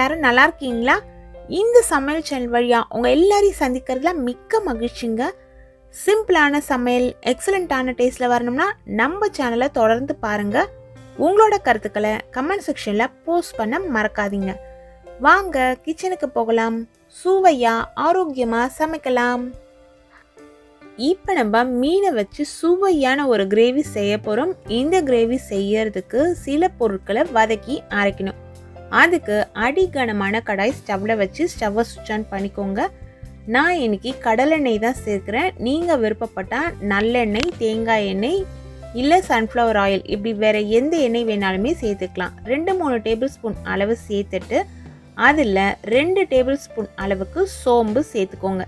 எல்லாரும் நல்லா இருக்கீங்களா? இந்த சமையல் சேனல் வழியாக உங்கள் எல்லாரையும் சந்திக்கிறதுல மிக்க மகிழ்ச்சிங்க. சிம்பிளான சமையல் எக்ஸலண்ட்டான டேஸ்ட்டில் வரணும்னா நம்ம சேனலை தொடர்ந்து பாருங்கள் உங்களோட கருத்துக்களை கமெண்ட் செக்ஷனில் போஸ்ட் பண்ண மறக்காதீங்க. வாங்க கிச்சனுக்கு போகலாம். சுவையாக ஆரோக்கியமாக சமைக்கலாம். இப்போ நம்ம மீனை வச்சு சுவையான ஒரு கிரேவி செய்ய போகிறோம் இந்த கிரேவி செய்யறதுக்கு சில பொருட்களை வதக்கி அரைக்கணும். அதுக்கு அடிகனமான கடாய் ஸ்டவ்வில் வச்சு ஸ்டவ்வை சுவிட்ச் ஆன் பண்ணிக்கோங்க. நான் இன்னைக்கு கடலெண்ணெய் தான் சேர்க்குறேன். நீங்கள் விருப்பப்பட்டால் நல்லெண்ணெய் தேங்காய் எண்ணெய் இல்லை சன்ஃப்ளவர் ஆயில் இப்படி வேறு எந்த எண்ணெய் வேணாலுமே சேர்த்துக்கலாம். ரெண்டு மூணு டேபிள் ஸ்பூன் அளவு சேர்த்துட்டு அதில் ரெண்டு டேபிள் ஸ்பூன் அளவுக்கு சோம்பு சேர்த்துக்கோங்க.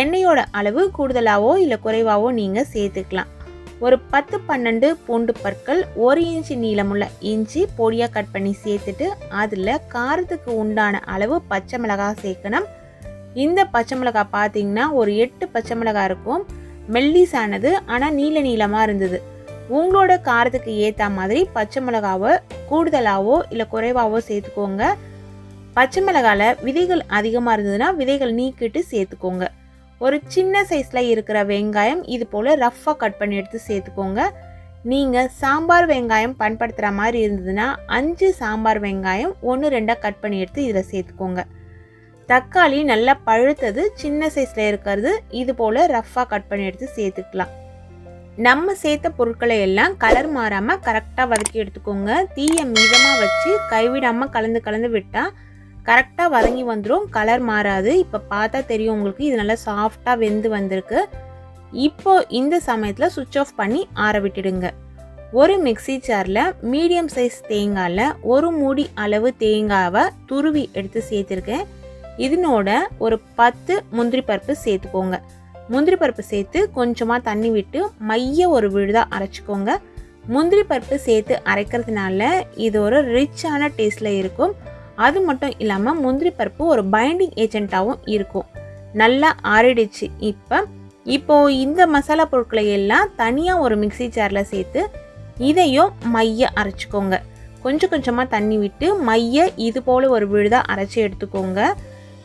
எண்ணெயோட அளவு கூடுதலாகவோ இல்லை குறைவாகவோ நீங்கள் சேர்த்துக்கலாம். ஒரு பத்து பன்னெண்டு பூண்டு பற்கள் ஒரு இன்ச்சு நீளமுள்ள இஞ்சி பொடியாக கட் பண்ணி சேர்த்துட்டு அதில் காரத்துக்கு உண்டான அளவு பச்சை மிளகாய் சேர்க்கணும். இந்த பச்சை மிளகாய் பார்த்தீங்கன்னா ஒரு எட்டு பச்சை மிளகாய் இருக்கும். மெல்லிசானது ஆனால் நீல நீளமாக இருந்தது. உங்களோட காரத்துக்கு ஏற்ற மாதிரி பச்சை மிளகாவை கூடுதலாகவோ இல்லை குறைவாகவோ சேர்த்துக்கோங்க. பச்சை மிளகாவில் விதைகள் அதிகமாக இருந்ததுன்னா விதைகள் நீக்கிட்டு சேர்த்துக்கோங்க. ஒரு சின்ன சைஸில் இருக்கிற வெங்காயம் இது போல் ரஃப்பாக கட் பண்ணி எடுத்து சேர்த்துக்கோங்க. நீங்கள் சாம்பார் வெங்காயம் பயன்படுத்துகிற மாதிரி இருந்ததுன்னா அஞ்சு சாம்பார் வெங்காயம் ஒன்று ரெண்டாக கட் பண்ணி எடுத்து இதில் சேர்த்துக்கோங்க. தக்காளி நல்லா பழுத்தது சின்ன சைஸில் இருக்கிறது இது போல் ரஃப்பாக கட் பண்ணி எடுத்து சேர்த்துக்கலாம். நம்ம சேர்த்த பொருட்களை எல்லாம் கலர் மாறாமல் கரெக்டாக வதக்கி எடுத்துக்கோங்க. தீயை மிதமாக வச்சு கைவிடாமல் கலந்து கலந்து விட்டால் கரெக்டாக வதங்கி வந்துடும் கலர் மாறாது. இப்போ பார்த்தா தெரியும் உங்களுக்கு. இது நல்லா சாஃப்டாக வெந்து வந்திருக்கு. இப்போ இந்த சமயத்தில் சுவிட்ச் ஆஃப் பண்ணி ஆற விட்டுடுங்க. ஒரு மிக்சி ஜாரில் மீடியம் சைஸ் தேங்காயில் ஒரு மூடி அளவு தேங்காவை துருவி எடுத்து சேர்த்துருக்கேன். இதனோட ஒரு பத்து முந்திரி பருப்பு சேர்த்துக்கோங்க. முந்திரி பருப்பு சேர்த்து கொஞ்சமாக தண்ணி விட்டு மைய ஒரு விழுதாக அரைச்சிக்கோங்க. முந்திரி பருப்பு சேர்த்து அரைக்கிறதுனால இது ஒரு ரிச்சான டேஸ்டில் இருக்கும். அது மட்டும் இல்லாமல் முந்திரி பருப்பு ஒரு பைண்டிங் ஏஜென்ட்டாகவும் இருக்கும். நல்லா ஆறிடுச்சு. இப்போ இப்போது இந்த மசாலா பொருட்களை எல்லாம் தனியாக ஒரு மிக்சி ஜாரில் சேர்த்து இதையும் மைய அரைச்சிக்கோங்க. கொஞ்சம் கொஞ்சமாக தண்ணி விட்டு மைய இது போல் ஒரு விழுதாக அரைச்சி எடுத்துக்கோங்க.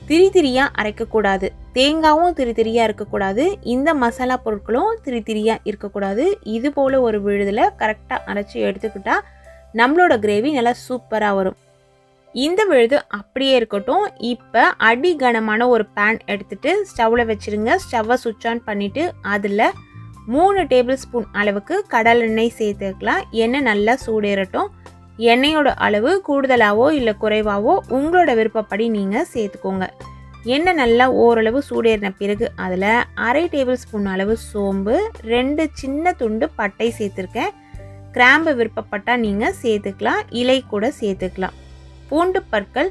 திரி திரியாக அரைக்கக்கூடாது தேங்காவும் திரி திரியாக இருக்கக்கூடாது இந்த மசாலா பொருட்களும் திரி திரியாக இருக்கக்கூடாது இது போல் ஒரு விழுதில் கரெக்டாக அரைச்சி எடுத்துக்கிட்டால் நம்மளோட கிரேவி நல்லா சூப்பராக வரும். இந்த விழுது அப்படியே இருக்கட்டும். இப்போ அடி கனமான ஒரு பேன் எடுத்துகிட்டு ஸ்டவ்வில் வச்சுருங்க. ஸ்டவ்வை சுவிட்ச் ஆன் பண்ணிவிட்டு அதில் மூணு டேபிள் ஸ்பூன் அளவுக்கு கடலெண்ணெய் சேர்த்துக்கலாம். எண்ணெய் நல்லா சூடேறட்டும். எண்ணெயோட அளவு கூடுதலாகவோ இல்லை குறைவாகவோ உங்களோட விருப்பப்படி நீங்கள் சேர்த்துக்கோங்க. எண்ணெய் நல்லா ஓரளவு சூடேறின பிறகு அதில் அரை டேபிள் ஸ்பூன் அளவு சோம்பு ரெண்டு சின்ன துண்டு பட்டை சேர்த்துருக்கேன். கிராம்பு விருப்பப்பட்டால் நீங்கள் சேர்த்துக்கலாம். இலை கூட சேர்த்துக்கலாம். பூண்டு பற்கள்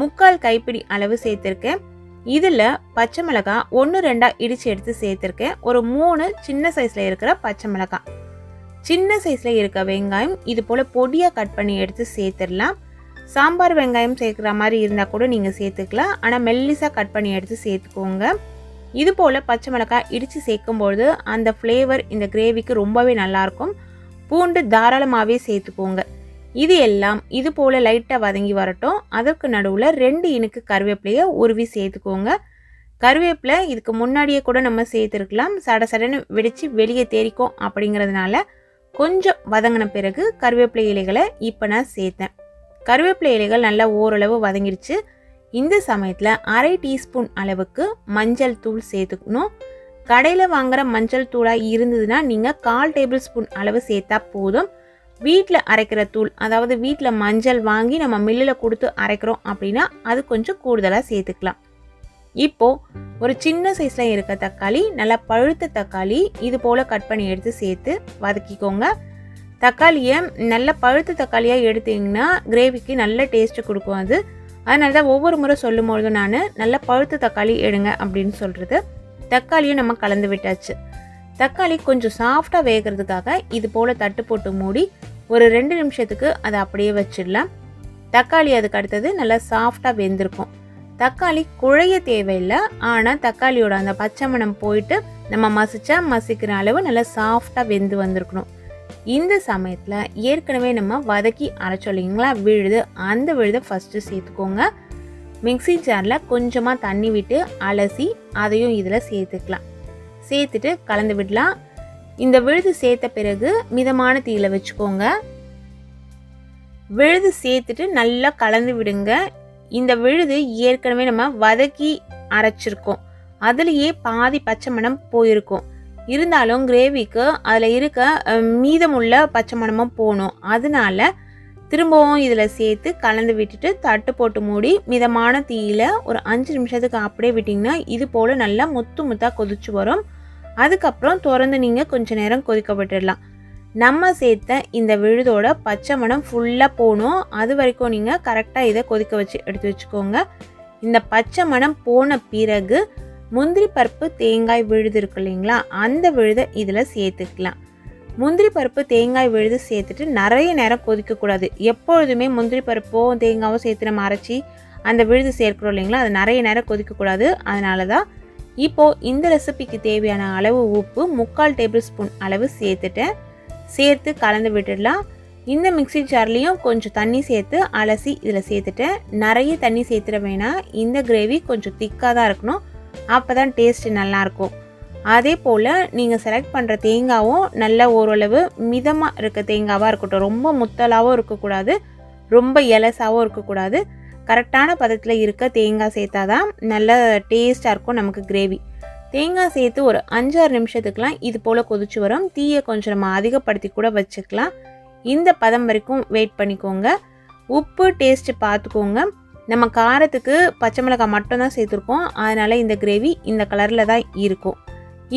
முக்கால் கைப்பிடி அளவு சேர்த்துருக்கேன். இதில் பச்சை மிளகாய் ஒன்று ரெண்டாக இடித்து எடுத்து சேர்த்துருக்கேன். ஒரு மூணு சின்ன சைஸில் இருக்கிற பச்சை மிளகாய் சின்ன சைஸில் இருக்க வெங்காயம் இது போல் பொடியாக கட் பண்ணி எடுத்து சேர்த்துடலாம். சாம்பார் வெங்காயம் சேர்க்குற மாதிரி இருந்தால் கூட நீங்கள் சேர்த்துக்கலாம். ஆனால் மெல்லிஸாக கட் பண்ணி எடுத்து சேர்த்துக்கோங்க. இது போல் பச்சை மிளகாய் இடித்து சேர்க்கும்பொழுது அந்த ஃப்ளேவர் இந்த கிரேவிக்கு ரொம்பவே நல்லாயிருக்கும் பூண்டு தாராளமாகவே சேர்த்துக்கோங்க. இது எல்லாம் இது போல் லைட்டாக வதங்கி வரட்டும். அதற்கு நடுவில் ரெண்டு இனுக்கு கருவேப்பிலையை உருவி சேர்த்துக்கோங்க. கருவேப்பிலை இதுக்கு முன்னாடியே கூட நம்ம சேர்த்துருக்கலாம். சட சடன்னு வெடித்து வெளியே தேரிக்கும் அப்படிங்கிறதுனால கொஞ்சம் வதங்கின பிறகு கருவேப்பிலை இலைகளை இப்போ நான் சேர்த்தேன். கருவேப்பிலை இலைகள் நல்லா ஓரளவு வதங்கிடுச்சு இந்த சமயத்தில் அரை டீஸ்பூன் அளவுக்கு மஞ்சள் தூள் சேர்த்துக்கணும். கடையில் வாங்குகிற மஞ்சள் தூளாக இருந்ததுன்னா நீங்கள் கால் டேபிள் ஸ்பூன் அளவு சேர்த்தா போதும். வீட்டில் அரைக்கிற தூள் அதாவது வீட்டில் மஞ்சள் வாங்கி நம்ம மில்லில் கொடுத்து அரைக்கிறோம் அப்படின்னா அது கொஞ்சம் கூடுதலாக சேர்த்துக்கலாம். இப்போது ஒரு சின்ன சைஸில் இருக்க தக்காளி நல்லா பழுத்த தக்காளி இது போல் கட் பண்ணி எடுத்து சேர்த்து வதக்கிக்கோங்க. தக்காளியை நல்ல பழுத்த தக்காளியாக எடுத்தீங்கன்னா கிரேவிக்கு நல்ல டேஸ்ட்டு கொடுக்கும் அது. அதனால தான் ஒவ்வொரு முறை சொல்லும் பொழுதும் நான் நல்ல பழுத்த தக்காளி எடுங்க அப்படின்னு சொல்கிறது தக்காளியும் நம்ம கலந்து விட்டாச்சு. தக்காளி கொஞ்சம் சாஃப்டாக வேகிறதுக்காக இது போல் தட்டு போட்டு மூடி ஒரு ரெண்டு நிமிஷத்துக்கு அதை அப்படியே வச்சிடலாம். தக்காளி அதுக்கு அடுத்தது நல்லா சாஃப்டாக வெந்திருக்கும். தக்காளி குழைய தேவையில்லை ஆனால் தக்காளியோட அந்த பச்சை மணம் போயிட்டு நம்ம மசிச்சா மசிக்கிற அளவு நல்லா சாஃப்டாக வெந்து வந்திருக்கணும். இந்த சமயத்தில் ஏற்கனவே நம்ம வதக்கி அரைச்சோம் இல்லைங்களா விழுது அந்த விழுதை ஃபஸ்ட்டு சேர்த்துக்கோங்க. மிக்ஸி ஜாரில் கொஞ்சமாக தண்ணி விட்டு அலசி அதையும் இதில் சேர்த்துக்கலாம். சேர்த்துட்டு கலந்து விடலாம். இந்த விழுது சேர்த்த பிறகு மிதமான தீயில வச்சுக்கோங்க. விழுது சேர்த்துட்டு நல்லா கலந்து விடுங்க. இந்த விழுது ஏற்கனவே நம்ம வதக்கி அரைச்சிருக்கோம். அதுலேயே பாதி பச்சை மணம் போயிருக்கும். இருந்தாலும் கிரேவிக்கு அதில் இருக்க மீதமுள்ள பச்சை மணமும் போகணும் அதனால திரும்பவும் இதில் சேர்த்து கலந்து விட்டுட்டு தட்டு போட்டு மூடி மிதமான தீயில ஒரு அஞ்சு நிமிஷத்துக்கு அப்படியே விட்டிங்கன்னா இது போல் நல்லா முத்து முத்தாக கொதிச்சு வரும். அதுக்கப்புறம் திறந்து நீங்கள் கொஞ்ச நேரம் கொதிக்க விட்டுடலாம் நம்ம சேர்த்த இந்த விழுதோட பச்சை மணம் ஃபுல்லாக போகணும் அது வரைக்கும் நீங்கள் கரெக்டாக இதை கொதிக்க வச்சு எடுத்து வச்சுக்கோங்க. இந்த பச்சை மணம் போன பிறகு முந்திரி பருப்பு தேங்காய் விழுது இருக்கு இல்லைங்களா? அந்த விழுதை இதில் சேர்த்துக்கலாம். முந்திரி பருப்பு தேங்காய் விழுது சேர்த்துட்டு நிறைய நேரம் கொதிக்கக்கூடாது. எப்பொழுதுமே முந்திரி பருப்போ தேங்காயும் சேர்த்து நம்ம அரைச்சி அந்த விழுது சேர்க்கிறோம் இல்லைங்களா? அது நிறைய நேரம் கொதிக்கக்கூடாது. அதனால தான் இப்போது இந்த ரெசிபிக்கு தேவையான அளவு உப்பு முக்கால் டேபிள் ஸ்பூன் அளவு சேர்த்துட்டேன் சேர்த்து கலந்து விட்டுடலாம். இந்த மிக்ஸி ஜார்லேயும் கொஞ்சம் தண்ணி சேர்த்து அலசி இதில் சேர்த்துட்டேன் நிறைய தண்ணி சேர்த்துட வேணாம் இந்த கிரேவி கொஞ்சம் திக்காக தான் இருக்கணும். அப்போ தான் டேஸ்ட் நல்லாயிருக்கும் அதே போல் நீங்கள் செலக்ட் பண்ணுற தேங்காவும் நல்ல ஓரளவு மிதமாக இருக்க தேங்காவாக இருக்கட்டும். ரொம்ப முத்தலாகவும் இருக்கக்கூடாது. ரொம்ப எலசாகவும் இருக்கக்கூடாது. கரெக்டான பதத்தில் இருக்க தேங்காய் சேர்த்தா தான் நல்ல டேஸ்ட்டாக இருக்கும் நமக்கு கிரேவி தேங்காய் சேர்த்து ஒரு அஞ்சாறு நிமிஷத்துக்குலாம் இது போல் கொதிச்சு வரும். தீயை கொஞ்சம் நம்ம அதிகப்படுத்தி கூட வச்சுக்கலாம். இந்த பதம் வரைக்கும் வெயிட் பண்ணிக்கோங்க. உப்பு டேஸ்ட்டு பார்த்துக்கோங்க. நம்ம காரத்துக்கு பச்சை மிளகாய் மட்டும்தான் சேர்த்துருக்கோம். அதனால் இந்த கிரேவி இந்த கலரில் தான் இருக்கும்.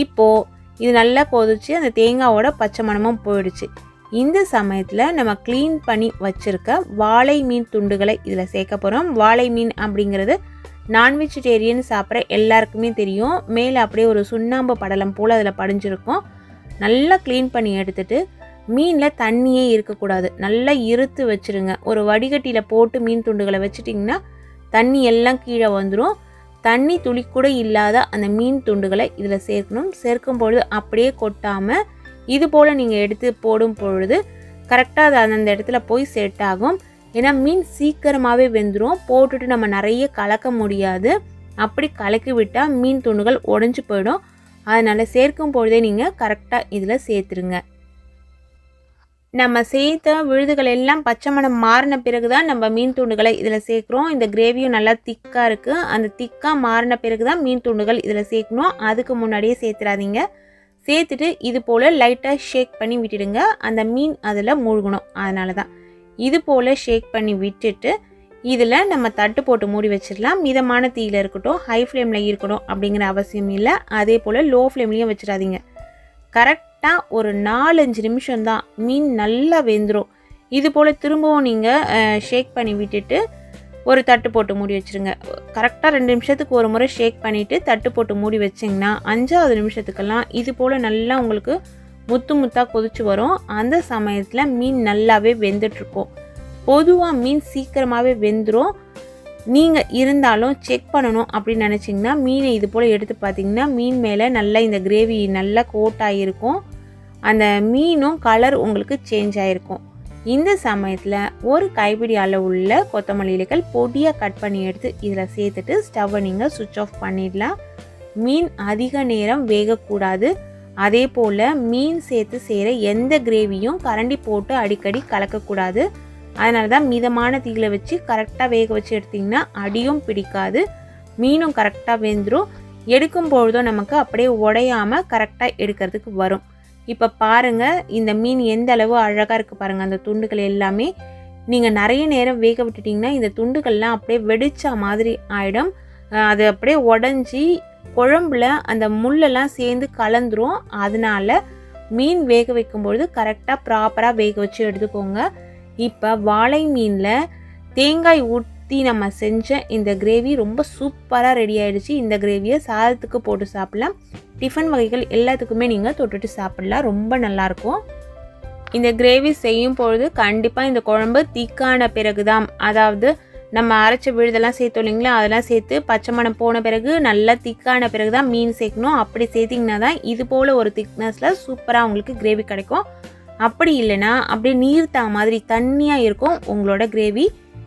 இப்போது இது நல்லா கொதிச்சு அந்த தேங்காவோட பச்சை மணமும் போயிடுச்சு. இந்த சமயத்தில் நம்ம க்ளீன் பண்ணி வச்சுருக்க வாழை மீன் துண்டுகளை இதில் சேர்க்க போகிறோம் வாழை மீன் அப்படிங்கிறது நான் வெஜிடேரியன் சாப்பிட்ற எல்லாருக்குமே தெரியும். மேலே அப்படியே ஒரு சுண்ணாம்பு படலம் போல் அதில் படிஞ்சிருக்கும். நல்லா க்ளீன் பண்ணி எடுத்துட்டு மீனில் தண்ணியே இருக்கக்கூடாது. நல்லா இருத்து வச்சிருங்க. ஒரு வடிகட்டியில் போட்டு மீன் துண்டுகளை வச்சுட்டிங்கன்னா தண்ணி எல்லாம் கீழே வந்துடும் தண்ணி துளி கூட இல்லாத அந்த மீன் துண்டுகளை இதில் சேர்க்கணும். சேர்க்கும் பொழுது அப்படியே கொட்டாமல் இது போல் நீங்கள் எடுத்து போடும் பொழுது கரெக்டாக அது அந்தந்த இடத்துல போய் செட் ஆகும். ஏன்னா மீன் சீக்கிரமாகவே வெந்துடும் போட்டுட்டு நம்ம நிறைய கலக்க முடியாது. அப்படி கலக்கி விட்டால் மீன் துண்டுகள் உடஞ்சி போயிடும். அதனால் சேர்க்கும் பொழுதே நீங்கள் கரெக்டாக இதில் சேர்த்துருங்க. நம்ம சேர்த்த விழுதுகள் எல்லாம் பச்சை மணம் மாறின பிறகு தான் நம்ம மீன் துண்டுகளை இதில் சேர்க்குறோம். இந்த கிரேவியும் நல்லா திக்காக இருக்குது அந்த திக்காக மாறின பிறகு தான் மீன் துண்டுகள் இதில் சேர்க்கணும். அதுக்கு முன்னாடியே சேர்த்துறாதீங்க. சேர்த்துட்டு இது போல் லைட்டாக ஷேக் பண்ணி விட்டுடுங்க. அந்த மீன் அதில் மூழ்கணும். அதனால தான் இது போல் ஷேக் பண்ணி விட்டுட்டு இதில் நம்ம தட்டு போட்டு மூடி வச்சிடலாம். மிதமான தீயில் இருக்கட்டும் ஹை ஃப்ளேமில் இருக்கணும் அப்படிங்கிற அவசியம் இல்லை. அதே போல் லோ ஃப்ளேம்லேயும் வச்சிடாதீங்க. கரெக்டாக ஒரு நாலஞ்சு நிமிஷம் தான் மீன் நல்லா வெந்துடும் இது போல் திரும்பவும் நீங்கள் ஷேக் பண்ணி விட்டுட்டு ஒரு தட்டு போட்டு மூடி வச்சுருங்க. கரெக்டாக ரெண்டு நிமிஷத்துக்கு ஒரு முறை ஷேக் பண்ணிவிட்டு தட்டு போட்டு மூடி வச்சிங்கன்னா அஞ்சாவது நிமிஷத்துக்கெல்லாம் இது போல் நல்லா உங்களுக்கு முத்து முத்தாக கொதிச்சு வரும். அந்த சமயத்தில் மீன் நல்லாவே வெந்துட்டுருக்கும். பொதுவாக மீன் சீக்கிரமாகவே வெந்துடும் நீங்கள் இருந்தாலும் செக் பண்ணணும் அப்படின்னு நினச்சிங்கன்னா மீனை இது போல் எடுத்து பார்த்தீங்கன்னா மீன் மேலே நல்லா இந்த கிரேவி நல்லா கோட் ஆகியிருக்கும் அந்த மீனும் கலர் உங்களுக்கு சேஞ்ச் ஆகிருக்கும் இந்த சமயத்தில் ஒரு கைப்பிடி அளவுள்ள கொத்தமல்லி இலைகள் பொடியாக கட் பண்ணி எடுத்து இதில் சேர்த்துட்டு ஸ்டவ்வை நீங்கள் சுவிட்ச் ஆஃப் பண்ணிடலாம். மீன் அதிக நேரம் வேகக்கூடாது. அதே போல் மீன் சேர்த்து செய்கிற எந்த கிரேவியும் கரண்டி போட்டு அடிக்கடி கலக்கக்கூடாது. அதனால தான் மிதமான தீயில வச்சு கரெக்டாக வேக வச்சு எடுத்திங்கன்னா அடியும் பிடிக்காது. மீனும் கரெக்டாக வெந்துடும் எடுக்கும் பொழுதும் நமக்கு அப்படியே உடையாமல் கரெக்டாக எடுக்கிறதுக்கு வரும். இப்போ பாருங்கள் இந்த மீன் எந்த அளவு அழகாக இருக்குது பாருங்கள் அந்த துண்டுகள் எல்லாமே. நீங்கள் நிறைய நேரம் வேக விட்டுட்டிங்கன்னா இந்த துண்டுகள்லாம் அப்படியே வெடிச்ச மாதிரி ஆகிடும் அது அப்படியே உடஞ்சி குழம்புல அந்த முள்ளெல்லாம் சேர்ந்து கலந்துரும். அதனால மீன் வேக வைக்கும்பொழுது கரெக்டாக ப்ராப்பராக வேக வச்சு எடுத்துக்கோங்க. இப்போ வாழை மீனில் தேங்காய் ஊற்றி நம்ம செஞ்ச இந்த கிரேவி ரொம்ப சூப்பராக ரெடி ஆகிடுச்சு இந்த கிரேவியை சாதத்துக்கு போட்டு சாப்பிடலாம். டிஃபன் வகைகள் எல்லாத்துக்குமே நீங்கள் தொட்டுட்டு சாப்பிடலாம். ரொம்ப நல்லாயிருக்கும் இந்த கிரேவி செய்யும் பொழுது கண்டிப்பாக இந்த குழம்பு திக்கான பிறகுதான். அதாவது நம்ம அரைச்ச விழுதெல்லாம் சேர்த்தோம் இல்லைங்களா? அதெல்லாம் சேர்த்து பச்சை மணம் போன பிறகு நல்லா திக்கான பிறகு தான் மீன் சேர்க்கணும். அப்படி சேர்த்திங்கன்னா தான் இது போல் ஒரு திக்னஸில் சூப்பராக உங்களுக்கு கிரேவி கிடைக்கும். அப்படி இல்லைன்னா அப்படியே நீர்த்தா மாதிரி தண்ணியாக இருக்கும் உங்களோட கிரேவி